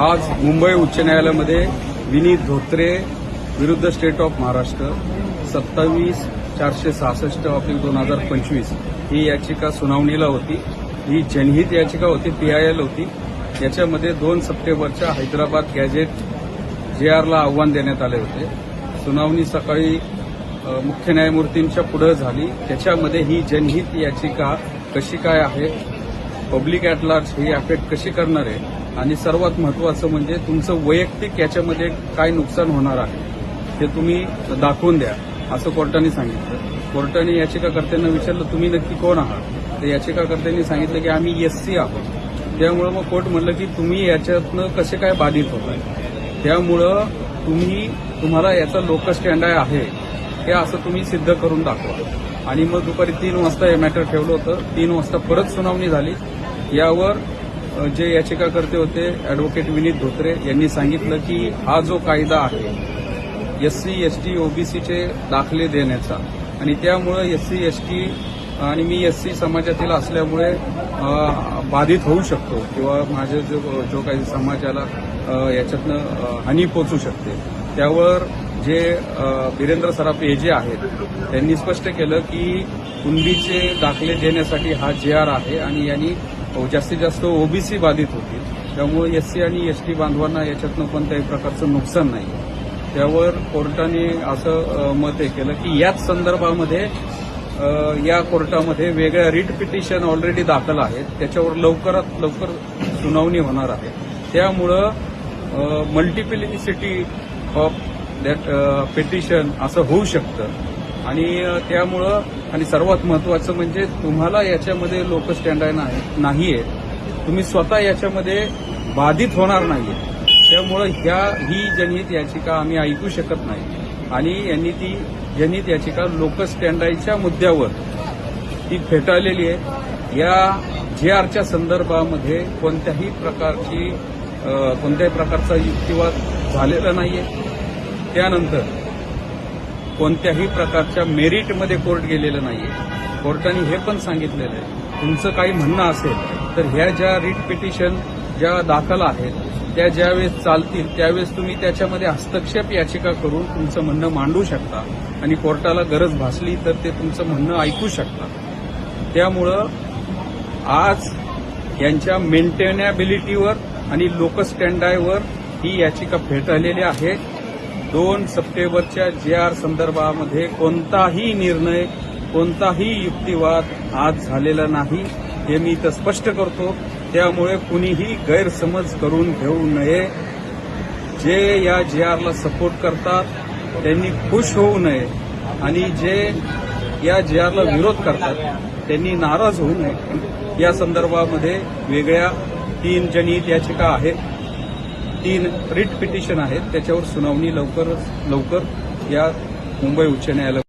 आज मुंबई उच्च न्यायालयामध्ये विनीत धोत्रे विरुद्ध स्टेट ऑफ महाराष्ट्र सत्तावीस चारशे सहासष्ट ऑफिस दोन हजार पंचवीस ही याचिका सुनावणीला होती. ही जनहित याचिका होती पीआयएल होती. याच्यामध्ये दोन सप्टेंबरच्या हैदराबाद गॅजेट जे आरला आव्हान देण्यात आले होते. सुनावणी सकाळी मुख्य न्यायमूर्तींच्या पुढे झाली. त्याच्यामध्ये ही जनहित याचिका कशी काय आहे पब्लिक ॲट लार्ज ही अफेक्ट कशी करणार आहे? आणि सर्वात महत्वाचं म्हणजे तुमचं वैयक्तिक याच्यामध्ये काय नुकसान होणार आहे ते तुम्ही दाखवून द्या असं कोर्टाने सांगितलं. कोर्टाने याचिकाकर्त्यांना विचारलं तुम्ही नक्की कोण आहात? तर याचिकाकर्त्यांनी सांगितलं की आम्ही एस सी आहोत. त्यामुळं मग कोर्ट म्हणलं की तुम्ही याच्यातनं कसे काय बाधित होत आहे? त्यामुळं तुम्ही तुम्हाला याचा लोकस्टँड आहे हे असं तुम्ही सिद्ध करून दाखवा. आणि मग दुपारी तीन वाजता हे मॅटर ठेवलं होतं. तीन वाजता परत सुनावणी झाली. यावर जे याचिकाकर्ते होते ॲडव्होकेट विनीत धोत्रे यांनी सांगितलं की हा जो कायदा आहे एस सी एस टी ओबीसीचे दाखले देण्याचा आणि त्यामुळं एस सी एस टी आणि मी एस सी समाजातील असल्यामुळे बाधित होऊ शकतो किंवा माझ्या जो जो काही समाजाला याच्यातनं हानी पोचू शकते. त्यावर जे वीरेंद्र सराफे हे जे आहेत त्यांनी स्पष्ट केलं की कुणबीचे दाखले देण्यासाठी हा जे आर आहे आणि यांनी जास्तीत जास्त ओबीसी बाधित होतील. त्यामुळे एस सी आणि एस टी बांधवांना याच्यातनं कोणत्याही प्रकारचं नुकसान नाही. त्यावर कोर्टाने असं मत हे केलं की याच संदर्भामध्ये या कोर्टामध्ये वेगळ्या रिट पिटिशन ऑलरेडी दाखल आहेत. त्याच्यावर लवकरात लवकर सुनावणी होणार आहे. त्यामुळं मल्टिप्लिसिटी ऑफ दॅट पिटिशन असं होऊ शकतं. आणि त्यामुळं आणि सर्वात महत्वाचं म्हणजे तुम्हाला याच्यामध्ये लोक नाही नाहीये. तुम्ही स्वतः याच्यामध्ये बाधित होणार नाहीये. त्यामुळं ह्या ही जनहित याचिका आम्ही ऐकू शकत नाही. आणि यांनी ती जनहित याचिका लोक स्टँडायच्या मुद्द्यावर ती फेटाळलेली आहे. या जे आरच्या संदर्भामध्ये कोणत्याही प्रकारची कोणत्याही प्रकारचा युक्तिवाद झालेला नाहीये. त्यानंतर कोणत्याही प्रकारच्या मेरिटमध्ये कोर्ट गेलेलं नाहीये. कोर्टाने हे पण सांगितलेलं आहे. तुमचं काही म्हणणं असेल तर ह्या ज्या रिट पिटिशन ज्या दाखल आहेत त्या ज्यावेळेस चालतील त्यावेळेस तुम्ही त्याच्यामध्ये हस्तक्षेप याचिका करून तुमचं म्हणणं मांडू शकता आणि कोर्टाला गरज भासली तर ते तुमचं म्हणणं ऐकू शकता. त्यामुळं आज यांच्या मेंटेनॅबिलिटीवर आणि लोकस्टँडायवर ही याचिका फेटाळलेली आहे. दोन सप्टेंबरच्या जे आर संदर्भामध्ये कोणताही निर्णय कोणताही युक्तिवाद आज झालेला नाही हे मी इथं स्पष्ट करतो. त्यामुळे कुणीही गैरसमज करून घेऊ नये. जे या जे आरला सपोर्ट करतात त्यांनी खुश होऊ नये. आणि जे या जे आरला विरोध करतात त्यांनी नाराज होऊ नये. या संदर्भामध्ये वेगळ्या तीन जनहित याचिका आहेत. तीन रिट पिटिशन आहेत. त्याच्यावर सुनावणी लवकरच लवकर या मुंबई उच्च न्यायालय